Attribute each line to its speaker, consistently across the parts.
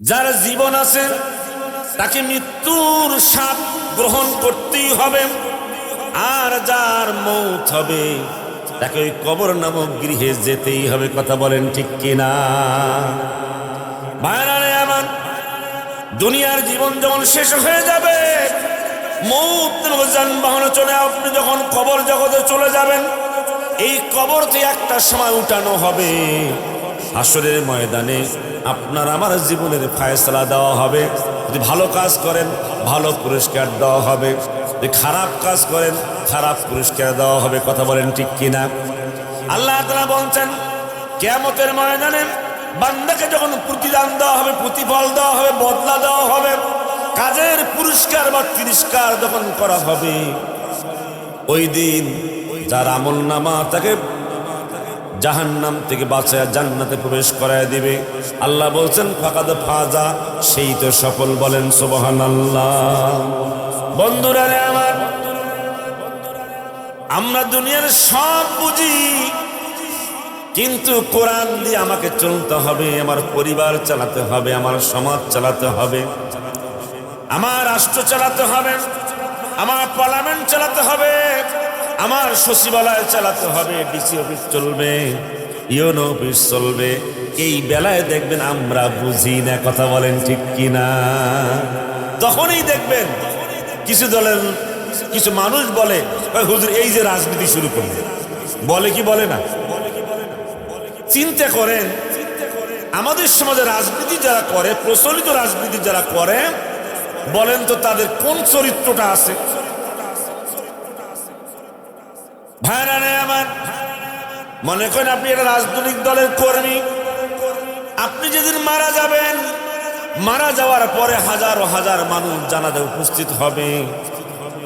Speaker 1: যার জীবন আছে, তাকে মৃত্যুর সাপ গ্রহণ করতেই হবে। আর যার মৌত হবে, তাকে ওই কবর নামক গৃহে যেতেই হবে, কথা বলেন ঠিক কিনা? ভাইরারে আমার, দুনিয়ার জীবন যখন শেষ হয়ে যাবে, মৌত যানবাহনে চলে, আপনি যখন কবর জগতে চলে যাবেন, এই কবর থেকে একটা সময় উঠানো হবে। আসরের ময়দানে আপনার আমার জীবনের ফায়সলা দেওয়া হবে। যদি ভালো কাজ করেন, ভালো পুরস্কার দেওয়া হবে। যদি খারাপ কাজ করেন, খারাপ পুরস্কার দেওয়া হবে। কথা বলেন ঠিক কিনা? আল্লাহ তালা বলছেন, কেয়ামতের ময়দানে বান্দাকে যখন প্রতিদান দেওয়া হবে, প্রতিফল দেওয়া হবে, বদলা দেওয়া হবে, কাজের পুরস্কার বা তিরস্কার যখন করা হবে, ওই দিন যার আমল নামা তাকে জাহান্নাম থেকে বাঁচায় জান্নাতে প্রবেশ করায় দিবে। আল্লাহ বলছেন, ফাঁকাদ ফাজা সেই তো সফল বলেন সোবহান আল্লাহ বন্ধুরা আমার, আমরা দুনিয়ার সব বুঝি, কিন্তু কোরআন দিয়ে আমাকে চলতে হবে, আমার পরিবার চালাতে হবে, আমার সমাজ চালাতে হবে, আমার রাষ্ট্র চালাতে হবে, আমার পার্লামেন্ট চালাতে হবে। আমার সচিবালয় চালাতে হবে, ডিসি অফিস চলবে, ইউনো অফিস চলবে। এই বেলায় দেখবেন আমরা বুঝি না কথা বলেন ঠিক কিনা। তখনই দেখবেন কিছু দলের কিছু মানুষ বলে, "ওই হুজুর, এই যে রাজনীতি শুরু করবে বলে কি, বলে না? চিন্তা করেন, আমাদের সমাজে রাজনীতি যারা করে, প্রচলিত রাজনীতি যারা করে, বলেন তো তাদের কোন চরিত্রটা আছে? ভাইরা আমার। মনে করেন আপনি একটা রাজনৈতিক দলের কর্মী। আপনি যেদিন মারা যাবেন, মারা যাওয়ার পরে হাজার হাজার মানুষ জানাতে উপস্থিত হবে।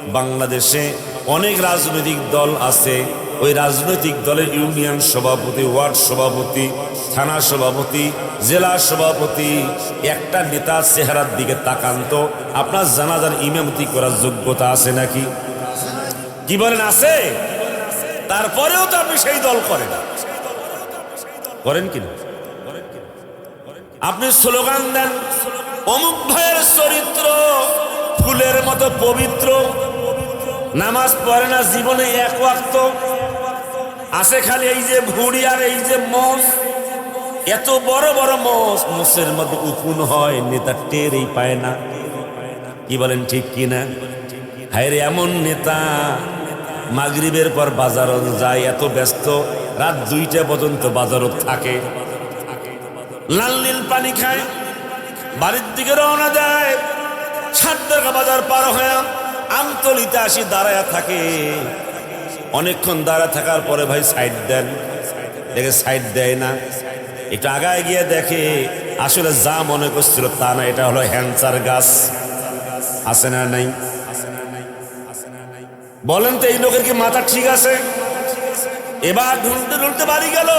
Speaker 1: বাংলাদেশে অনেক রাজনৈতিক দল আছে। ওই রাজনৈতিক দলের ইউনিয়ন সভাপতি, ওয়ার্ড সভাপতি, থানা সভাপতি, জেলা সভাপতি, একটা নেতা চেহারার দিকে তাকান্ত আপনার জানাজার ইমামতি করার যোগ্যতা আছে নাকি? কি বলেন, আছে? তারপরেও তো আপনি সেই দল করেন। করেন কি কিনা আপনি স্লোগান দেন, অমুক ভাইয়ের চরিত্র ফুলের মতো পবিত্র, নামাজ পড়ে না, জীবনে এক ওয়াক্ত। আছে খালি এই যে ভুড়ি আর এই যে মোষ। এত বড় বড় মোষ, মোষের মধ্যে উকুন হয়, নেতা টেরই পায় না। কি বলেন ঠিক কিনা হায়রে, এমন নেতা মাগরিবের পর বাজারত যায়, এত ব্যস্ত, রাত দুইটা পর্যন্ত বাজারত থাকে। লাল নীল পানি খায়, বাড়ির দিকে রওনা দেয়। সাত টাকা বাজার পার হয়ে আমতলিতে আসি দাঁড়ায় থাকে। অনেকক্ষণ দাঁড়ায় থাকার পরে ভাই সাইড দেন। দেখে সাইড দেয় না। একটু আগায় গিয়ে দেখে, আসলে যা মনে করছিল তা না, এটা হলো হ্যান্সার গাছ। আছে না নাই? বলেন তো এই লোকের কি মাথা ঠিক আছে? এবার ঢুলতে ঢুলতে বাড়ি গেল।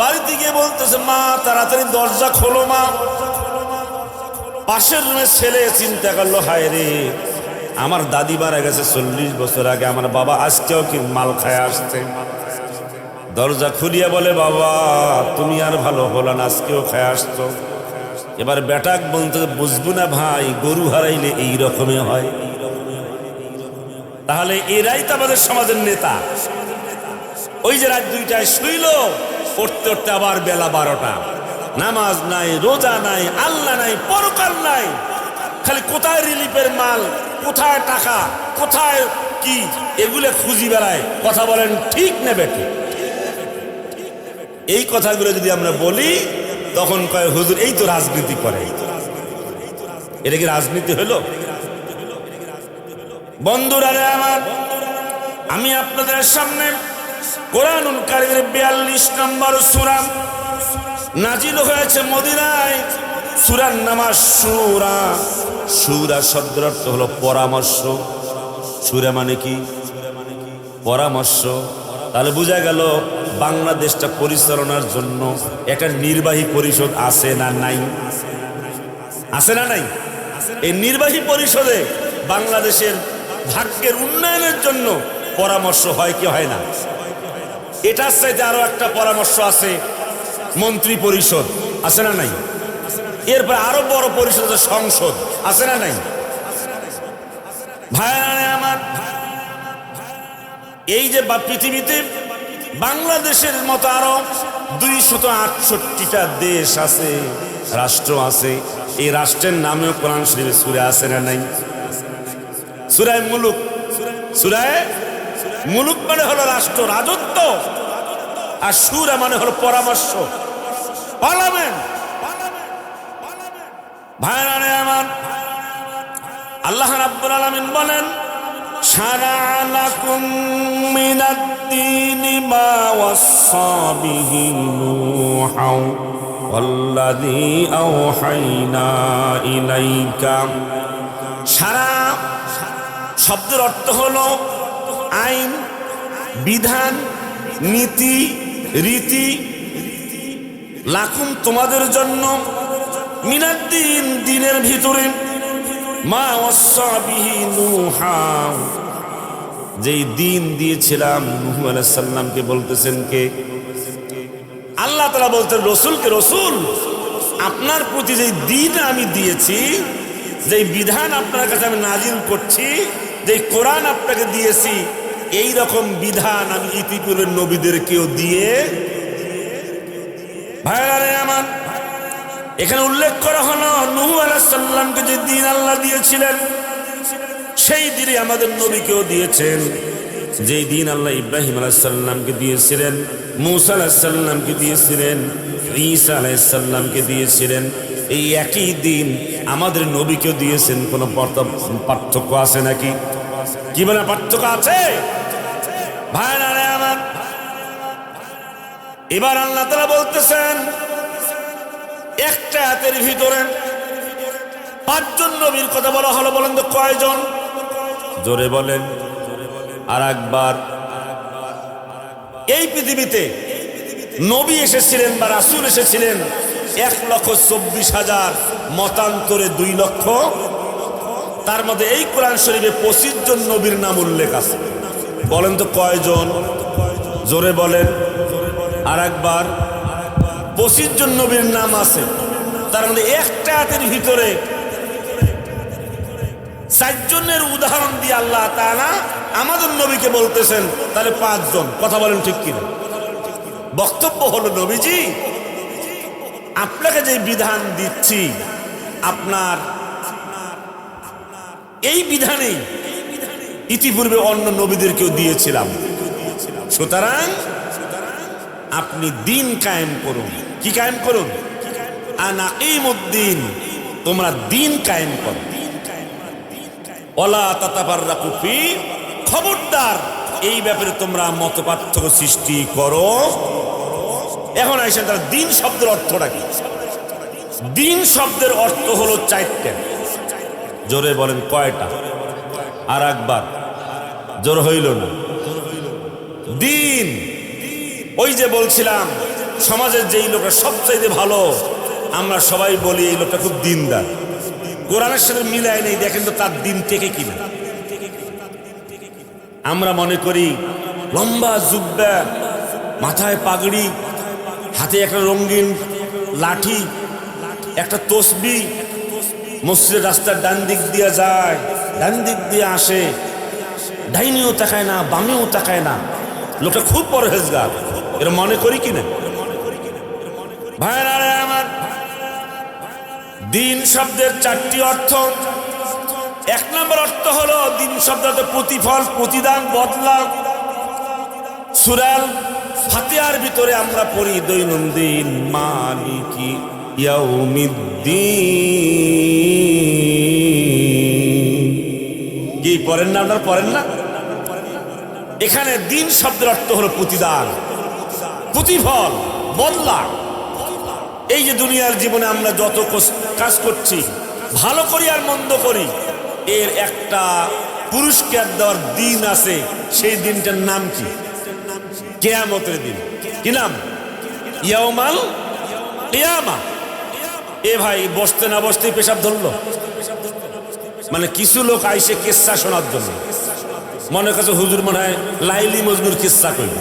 Speaker 1: বাড়িতে গিয়ে বলতেছে, মা, তাড়াতাড়ি দরজা খোলো মা। পাশের রুমের ছেলে চিন্তা করল, হায় রে, আমার দাদি মারা গেছে চল্লিশ বছর আগে, আমার বাবা আজকেও কি মাল খায় আসছে? দরজা খুলিয়া বলে, বাবা, তুমি আর ভালো হলো না, আজকেও খায় আসতো এবার বেটাক বলতে বুঝব না ভাই, গরু হারাইলে এই রকমই হয়। তাহলে এরাই তো আমাদের সমাজের নেতা। ওই যে রাত দুইটায় শুইল, পড়তে উঠতে আবার বেলা বারোটা। নামাজ নাই, রোজা নাই, আল্লাহ নাই, পরকাল নাই। খালি কোথায় রিলিফের মাল, কোথায় টাকা, কোথায় কি, এগুলো খুঁজি বেড়ায়। কথা বলেন ঠিক নেবে এই কথাগুলো যদি আমরা বলি, তখন কয়, হুজুর, এই তো রাজনীতি করে। এটা কি রাজনীতি হলো? বন্ধুরা আমার, আমি আপনাদের সামনে কোরআনুল কারিমের বিয়াল্লিশ নম্বর সুরা নাজিল হয়েছে মদিনায়। সুরার নামাজ সুরা সুরা শব্দের অর্থ হলো পরামর্শ। সুরা মানে কি? পরামর্শ। তাহলে বোঝা গেল বাংলাদেশটা পরিচালনার জন্য একটা নির্বাহী পরিষদ আছে না নাই? আছে না নাই? এই নির্বাহী পরিষদে বাংলাদেশের ভাগ্যের উন্নয়নের জন্য পরামর্শ হয় কি হয় না? এটার চাইতে আরও একটা পরামর্শ আছে মন্ত্রী পরিষদ। আছে না নাই? এরপর আরও বড় পরিষদ সংসদ। আছে না নাই? ভাইরা আমার। এই যে বা পৃথিবীতে বাংলাদেশের মতো আরও দুই দুইশত আটষট্টিটা দেশ আছে, রাষ্ট্র আছে, এই রাষ্ট্রের নামেও কোরআন শরীফে সুরে আছে না নাই? সুরায় মুলুক সুরায় মুলুক মানে হলো রাষ্ট্র রাজত্ব আর সুরা মানে হলো পরামর্শ পার্লামেন্ট ভাইরা আমার আল্লাহ রাব্বুল আলামিন বলেন شرع لكم من الدين ما وصى به نوحا والذي أوحينا إليك সারা শব্দের অর্থ হলো আইন, বিধান, নীতি, রীতি। লাকুম তোমাদের জন্য মিনাদ্দিন দিনের ভিতরে। মা যেই দিন দিয়েছিলাম, নুহু আলাইহিস সালামকে বলতেছেন কে? আল্লাহ তাআলা বলতেন, রসুলকে, রসুল, আপনার প্রতি যে দিন আমি দিয়েছি, যেই বিধান আপনার কাছে আমি নাজিল করছি যেই কোরআন আপনাকে দিয়েছি, এই রকম বিধান আমি ইতিপূর্বের নবীদেরকেও দিয়ে ভাইরা রে আমার, এখানে উল্লেখ করা হলো, নুহু আলাহিসাল্লামকে যে দিন আল্লাহ দিয়েছিলেন, সেই দিনে আমাদের নবীকেও দিয়েছেন। যেই দিন আল্লাহ ইব্রাহিম আলাহিসাল্লামকে দিয়েছিলেন, মুসা আলাহিসাল্লামকে দিয়েছিলেন, ঈসা আলাহিসাল্লামকে দিয়েছিলেন, এই একই দিন আমাদের নবীকেও দিয়েছেন, কোনো পার্থক্য আছে নাকি? বলে পার্থক্য আছে? আমার। এবার আল্লাহ তারা বলতেছেন, একটা হাতের ভিতরে পাঁচজন নবীর কথা বলা হলো, বলেন তো কয়জন? জোরে বলেন। আর একবার। এই পৃথিবীতে নবী এসেছিলেন বা রাসুল এসেছিলেন এক লক্ষ চব্বিশ হাজার, মতান্তরে দুই লক্ষ তার মধ্যে এই কোরআন শরীফে পঁচিশ জন নবীর নাম উল্লেখ আছে। বলেন তো কয়জন? জোরে বলেন। আর একবার পঁচিশ জন নবীর নাম আছে। তার মধ্যে একটা হাতের ভিতরে চারজনের উদাহরণ দিয়ে আল্লাহ তাআলা আমাদের নবীকে বলতেছেন, তাহলে পাঁচজন। কথা বলেন ঠিক কিনা? বক্তব্য হলো, নবীজি, আপনাকে যে বিধান দিচ্ছি, আপনার এই বিধানেই ইতিপূর্বে অন্য নবীদেরকেও দিয়েছিলাম। সুতরাং আপনি দিন কায়েম করুন। কি কায়েম করুন? আনাকিমুদ্দিন তোমরা দিন কায়েম করো। ওলা তাতাবাররা কুফি খবরদার, এই ব্যাপারে তোমরা মত পার্থক্য সৃষ্টি করো। এখন আইসেন তার দিন শব্দের অর্থটা কি? দিন শব্দের অর্থ হলো চারটে। জোরে বলেন কয়টা? আর একবার। জোর হইল না। দিন। ওই যে বলছিলাম, সমাজের যেই লোকটা সবচাইতে ভালো, আমরা সবাই বলি এই লোকটা খুব দিনদার। কোরআনের সাথে মিলায় নেই, দেখেন তো তার দিন থেকে কিনা। আমরা মনে করি লম্বা জুব্বা, মাথায় পাগড়ি, হাতে একটা রঙিন লাঠি, একটা তসবি মসজিদের রাস্তার ডান দিক দিয়ে যায়, ডান দিক দিয়ে আসে। ডাইনিও তাকায় না, বামেও তাকায় না। লোকটা খুব পরহেজগার। এর মনে করি কিনা ভাইরা রে আমার, দিন শব্দের চারটি অর্থ। এক নম্বর অর্থ হলো, দিন শব্দের প্রতিফল, প্রতিদান বদলা সুরাল ফাতিহার ভিতরে আমরা পড়ি, দৈনন্দিন মালিকি। কি, পড়েন না আপনার? পড়েন না? এখানে দিন শব্দের অর্থ হলো প্রতিদান। প্রতিফল বদলা এই যে দুনিয়ার জীবনে আমরা যত কাজ করছি, ভালো করি আর মন্দ করি, এর একটা পুরস্কার দেওয়ার দিন আছে, সেই দিনটার নাম কি? কেয়ামতের দিন। কি নাম? ইয়ামাল কেয়ামা। এ ভাই, বসতে না বসতেই পেশাব ধরলো? মানে কিছু লোক আইসে কেসা শোনার জন্য। মনে কাছে হুজুর মনে হয় লাইলি মজনুর কিস্সা করল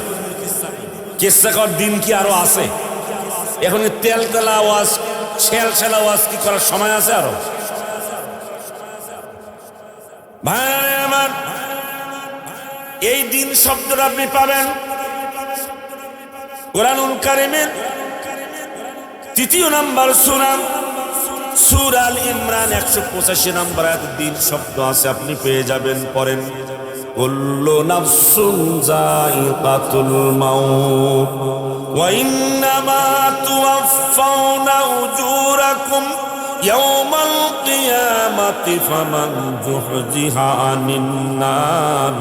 Speaker 1: কিস্সা করার দিন কি আরও আছে? এখন তেল তেলা আওয়াজ শেল শেলা ওয়াজ কি করার সময় আছে আরও? ভাইরা আমার এই দিন শব্দটা আপনি পাবেন। কোরআনুল কারিমের তৃতীয় নাম্বার সুরাম সুরাল ইমরান, একশো পঁচাশি নাম্বার এক দিন শব্দ আছে, আপনি পেয়ে যাবেন পরেন কুল্লু নাফসুন যায়িকাতুল মাউত, ওয়া ইন্নামা তুওয়াফাউনা উজুরাকুম ইয়াওমাল কিয়ামাতি ফামান যুহজিহা আনিন নার,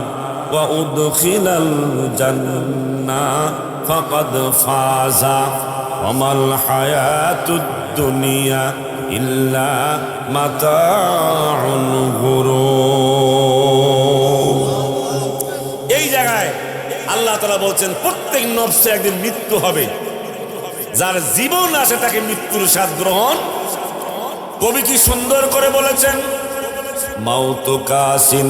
Speaker 1: ওয়া উদখিলাল জান্নাহ, ফাকাদ ফাজা। ওমাল হায়াতুদ দুনিয়া ইল্লা মাতাউল গুরুর এই জায়গায় আল্লাহ তালা বলছেন, প্রত্যেক নফসে একদিন মৃত্যু হবে। যার জীবন আছে তাকে মৃত্যুর স্বাদ গ্রহণ। কবি কি সুন্দর করে বলেছেন, মাউত কাসিন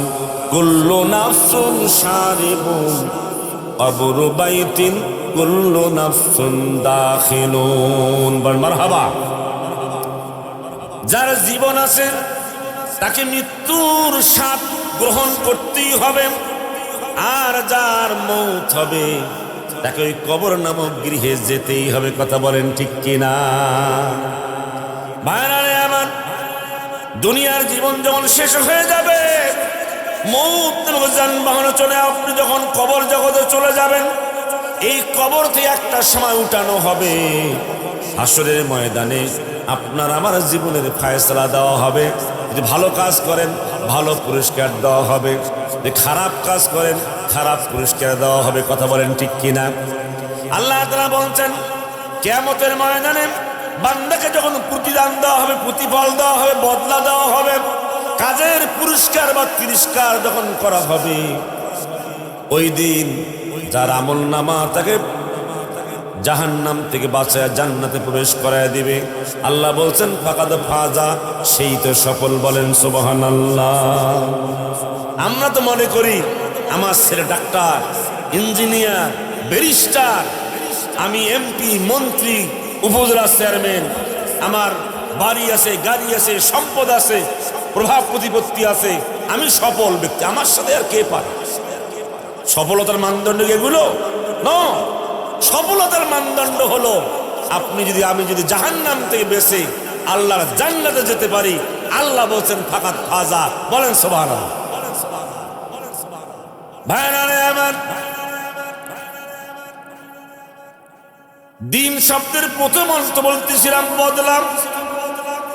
Speaker 1: কুল্লু নাফসুন সারিবুন। কবর বাইতিন কুল্লু নাফসুন যার জীবন আছে, তাকে মৃত্যুর স্বাদ গ্রহণ করতেই হবে। আর যার মৌত হবে, তাকে ওই কবর নামক গৃহে যেতেই হবে। কথা বলেন ঠিক কিনা? ভাইরারে আমার দুনিয়ার জীবন যখন শেষ হয়ে যাবে যানবাহনে চলে আপনি যখন কবর জগতে চলে যাবেন, এই কবর থেকে একটা সময় উঠানো হবে। আসরের ময়দানে আপনার আমার জীবনের ফায়সলা দেওয়া হবে। যদি ভালো কাজ করেন, ভালো পুরস্কার দেওয়া হবে। যদি খারাপ কাজ করেন, খারাপ পুরস্কার দেওয়া হবে। কথা বলেন ঠিক কিনা? আল্লাহ তালা বলছেন, কেয়ামতের ময়দানে বান্দাকে যখন প্রতিদান দেওয়া হবে, প্রতিফল দেওয়া হবে, বদলা দেওয়া হবে কাজের পুরস্কার বা তিরস্কার যখন করা হবে, ওই দিন যার আমল নামা তাকে জাহান্নাম থেকে বাঁচায়, জান্নাতে প্রবেশ করায় দিবে। আল্লাহ বলছেন, ফাঁকাদ ফাজা, সেই তো সফল বলেন সুবহান আল্লাহ আমরা তো মনে করি, আমার ছেলে ডাক্তার, ইঞ্জিনিয়ার, ব্যারিস্টার, আমি এমপি, মন্ত্রী, উপজেলা চেয়ারম্যান, আমার বাড়ি আছে, গাড়ি আছে, সম্পদ আছে প্রভাব প্রতিপত্তি আছে আমি সফল ব্যক্তি আমার সাথে আর কে পারে সফলতার মানদণ্ড এগুলো ন সফলতার মানদণ্ড হলো আপনি যদি আমি যদি জাহান্নাম থেকে বেছে আল্লাহর জান্নাতে যেতে পারি আল্লাহ বলছেন ফাঁকাত ফাজা বলেন ভাইরারে আমার দিন শব্দের প্রথম অন্ত বলতেছিলাম বদলাম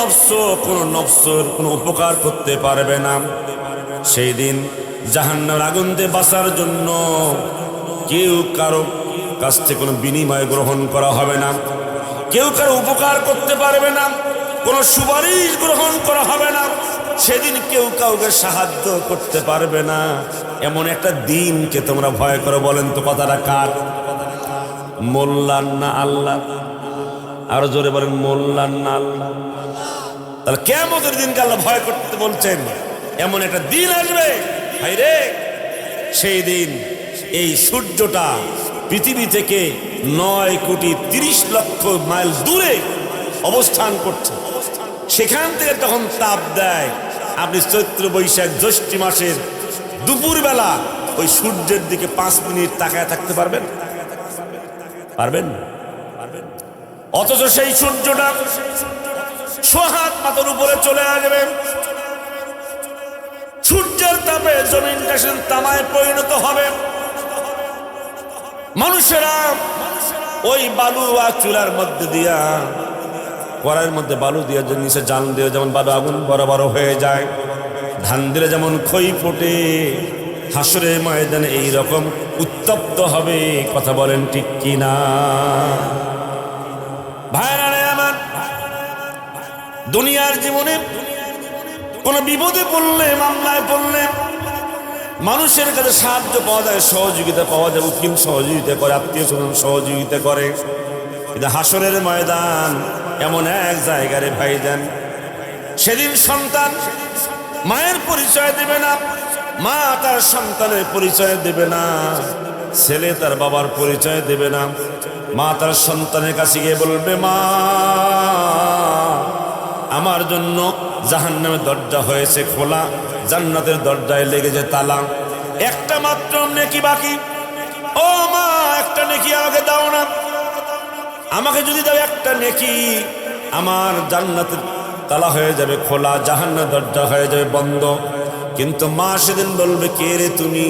Speaker 1: নফস কোনো নফসর কোনো উপকার করতে পারবে না। সেই দিন জাহান্নার আগুন দিয়ে বাঁচার জন্য কেউ কারও কাছ থেকে কোনো বিনিময় গ্রহণ করা হবে না। কেউ কারও উপকার করতে পারবে না, কোনো সুপারিশ গ্রহণ করা হবে না। সেদিন কেউ কাউকে সাহায্য করতে পারবে না। এমন একটা দিনকে তোমরা ভয় করো বলেন তো, কথাটা কার? মোল্লান না আল্লাহ? আরও জোরে বলেন মোল্লান না আল্লাহ। তাহলে কেমতের দিনকে আল্লাহ ভয় করতে বলছেন, এমন একটা দিন আসবে। ভাই রে সেই দিন এই সূর্যটা পৃথিবী থেকে নয় কোটি তিরিশ লক্ষ মাইল দূরে অবস্থান করছে। সেখান থেকে তখন তাপ দেয়। আপনি চৈত্র বৈশাখ জ্যৈষ্ঠ মাসের দুপুরবেলা ওই সূর্যের দিকে পাঁচ মিনিট তাকায় থাকতে পারবেন? পারবেন? অথচ সেই সূর্যটা সোহাত মাথার উপরে চলে আসবে সূর্যের তাপে জমিনটা সেদিন তামায় পরিণত হবে। মানুষেরা ওই বালু আর চুলার মধ্যে দিয়া, কড়াইয়ের মধ্যে বালু দিয়ে যে নিচে জাল দিয়ে যেমন বালু আগুন বড় বড় হয়ে যায়, ধান দিলে যেমন খই ফোটে হাসরের ময়দানে এই রকম উত্তপ্ত হবে, কথা বলেন ঠিক কিনা? ভাইরা দুনিয়ার জীবনে কোন বিপদে পড়লে, মামলায় পড়লে মানুষের কাছে সাহায্য পাওয়া যায়, সহযোগিতা পাওয়া যায়, উকিল সহযোগিতা করে, আত্মীয় স্বজন সহযোগিতা করে। কিন্তু হাসরের ময়দান এমন এক জায়গায় রে দেন সেদিন সন্তান মায়ের পরিচয় দেবে না, মা তার সন্তানের পরিচয় দেবে না, ছেলে তার বাবার পরিচয় দেবে না, মা তার সন্তানের কাছে গিয়ে বলবে, মা আমার জন্য জাহান্নামের দরজা হয়েছে খোলা, জান্নাতের দরজায় লেগেছে তালা। একটা মাত্র নেকি বাকি। ও মা, একটা নেকি আমাকে দাও না। আমাকে যদি দাও একটা নেকি, আমার জান্নাতের তালা হয়ে যাবে খোলা জাহান্নার দরজা হয়ে যাবে বন্ধ। কিন্তু মা সেদিন বলবে, কে রে তুমি?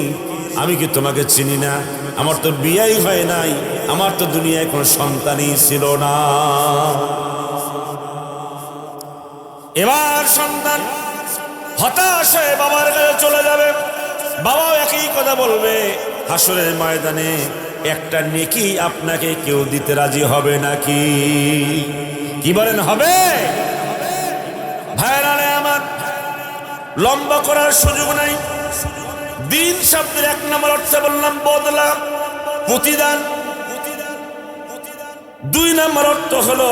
Speaker 1: আমি কি তোমাকে চিনি না? আমার তো বিয়াই হয় নাই। আমার তো দুনিয়ায় কোনো সন্তানই ছিল না। এবার সন্তান হতাশ হয়ে বাবার কাছে চলে যাবে। বাবাও একই কথা বলবে, হাসরের ময়দানে একটা নেকি আপনাকে কেউ দিতে রাজি হবে নাকি? কি বলেন, হবে? ভাইরা রে আমার লম্বা করার সুযোগ নাই। দিন শব্দের এক নম্বর অর্থ বললাম, বদলা প্রতিদান দুই নম্বর অর্থ হলো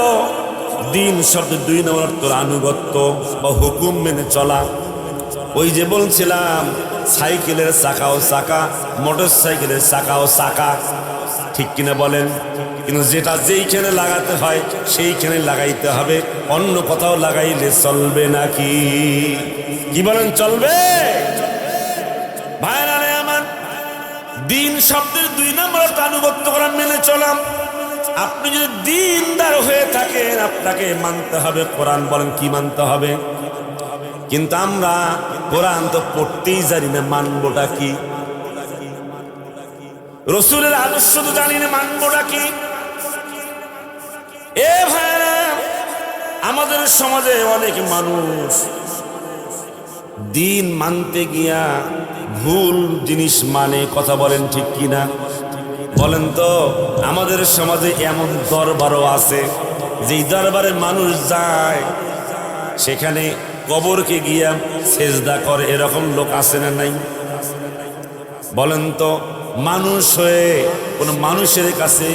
Speaker 1: দিন শব্দ দুই নম্বর অর্থ আনুগত্য বা হুকুম মেনে চলা। ওই যে বলছিলাম, সাইকেলের চাকা ও চাকা মোটর সাইকেলের চাকা। ও চাকা ঠিক কিনা বলেন? কিন্তু যেটা যেইখানে লাগাতে হয়, সেইখানে লাগাইতে হবে। অন্য কোথাও লাগাইলে চলবে নাকি? কি বলেন, চলবে? ভাইরা আমার, দিন শব্দের দুই নম্বর আনুগত্য করা, মেনে চলাম আপনি যদি দিনদার হয়ে থাকেন, আপনাকে মানতে হবে, কোরআন বলেন কি মানতে হবে? কিন্তু আমরা কোরআন তো পড়তেই জানি না, মানবোটা কি? রসুলের আদর্শ তো জানি না, মানবোটা কি? এ ভাইরা আমাদের সমাজে অনেক মানুষ দিন মানতে গিয়া ভুল জিনিস মানে কথা বলেন ঠিক কিনা? বলেন তো, আমাদের সমাজে এমন দরবারও আছে, যেই দরবারে মানুষ যায়, সেখানে কবরকে গিয়া সেজদা করে, এরকম লোক আছে না নাই? বলেন তো, মানুষ হয়ে কোনো মানুষের কাছে,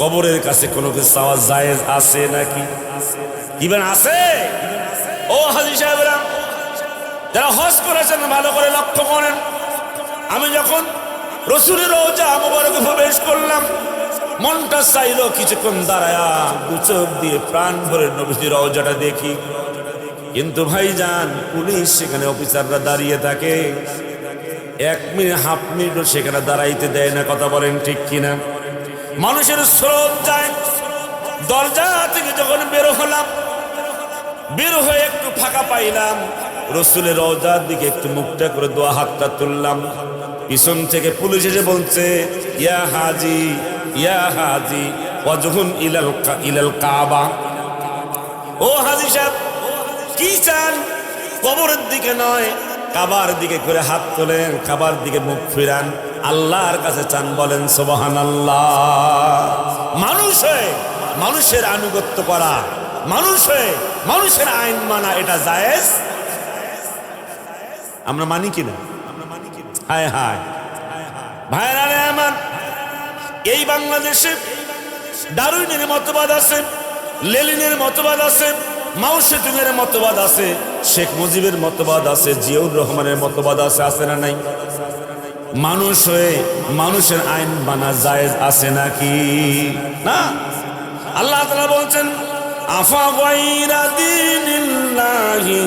Speaker 1: কবরের কাছে কোনো কিছু চাওয়া জায়েজ আছে নাকি? ইভেন আছে? ও হাজি সাহেবরা, যারা হজ করেছেন, ভালো করে লক্ষ্য করেন। আমি যখন রসুলের রোজা মোবারকে প্রবেশ করলাম। মনটা চাইলো কিছুক্ষণ দাঁড়ায়া গুচক দিয়ে প্রাণ ভরে নবীজির রওজাটা দেখি। কিন্তু ভাইজান, পুলিশ সেখানে অফিসাররা দাঁড়িয়ে থাকে। এক মিনিট, হাফ মিনিটও সেখানে দাঁড়াইতে দেয় না, কথা বলেন ঠিক কিনা। মানুষের স্রোত যায়। দরজা থেকে যখন বেরো হলাম, বের হয়ে একটু ফাঁকা পাইলাম। রসুলের রওজার দিকে একটু মুখটা করে দোয়া হাতটা তুললাম। পিছন থেকে পুলিশ এসে বলছে, ইয়া হাজি ইয়া হাজি, ওয়াজহুন ইলাল ইলাল কাবা। ও হাজি সাহেব, কি চান? কবরের দিকে নয়, কাবার দিকে করে হাত তোলেন, কাবার দিকে মুখ ফিরান। আল্লাহর কাছে চান, বলেন সোবাহান আল্লাহ মানুষ হয়ে মানুষের আনুগত্য করা, মানুষ হয়ে মানুষের আইন মানা, এটা জায়েজ? আমরা মানি কিনা? হায় হায়। ভাইরা রে আমার, এই বাংলাদেশে ডারুইনের মতবাদ আছে, লেলিনের মতবাদ আছে, মাউসেতুনের মতবাদ আছে, শেখ মুজিবের মতবাদ আছে, জিয়াউর রহমানের মতবাদ আছে আছে না নাই? মানুষ হয়ে মানুষের আইন বানা জায়েজ আছে নাকি? না? আল্লাহ তাআলা বলছেন, আফা গায়রা দীনিল্লাহি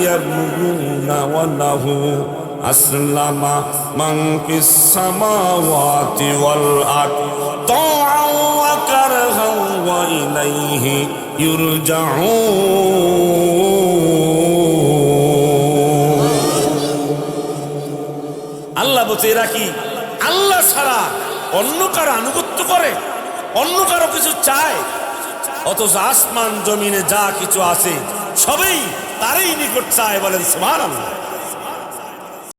Speaker 1: সামাওয়াতি ওয়াল আরদ তাআন ওয়া কারহান ওয়া ইলাইহি ইউরজাউন আল্লাহ বলছে, এরা কি? আল্লাহ ছাড়া অন্য কারও আনুগত্য করে? অন্য কারও কিছু চায়? অথচ আসমান, জমিনে যা কিছু আছে, সবই তারই নিকট চায় বলেন সুবহানাল্লাহ।